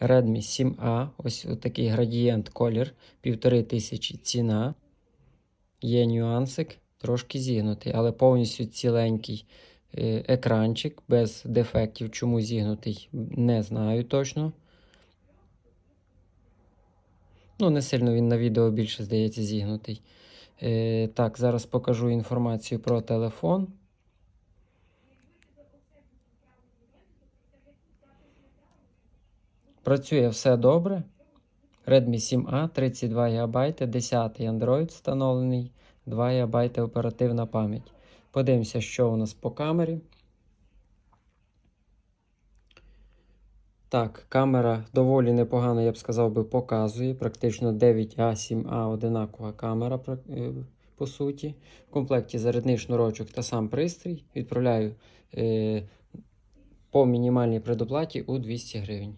Redmi 7A. Ось такий градієнт колір. Півтори тисячі ціна. Є нюансик, трошки зігнутий, але повністю ціленький е, екранчик без дефектів. Чому зігнутий, не знаю точно. Ну, не сильно він на відео більше, здається, зігнутий. Е, так, зараз покажу інформацію про телефон. Працює все добре. Redmi 7A 32 ГБ, 10 Android встановлений, 2 ГБ оперативна пам'ять. Подивимося, що у нас по камері. Так, камера доволі непогано, я б сказав би, показує. Практично 9А, 7А одинакова камера, е, по суті. В комплекті зарядний шнурочок та сам пристрій. Відправляю е, по мінімальній предоплаті у 200 гривень.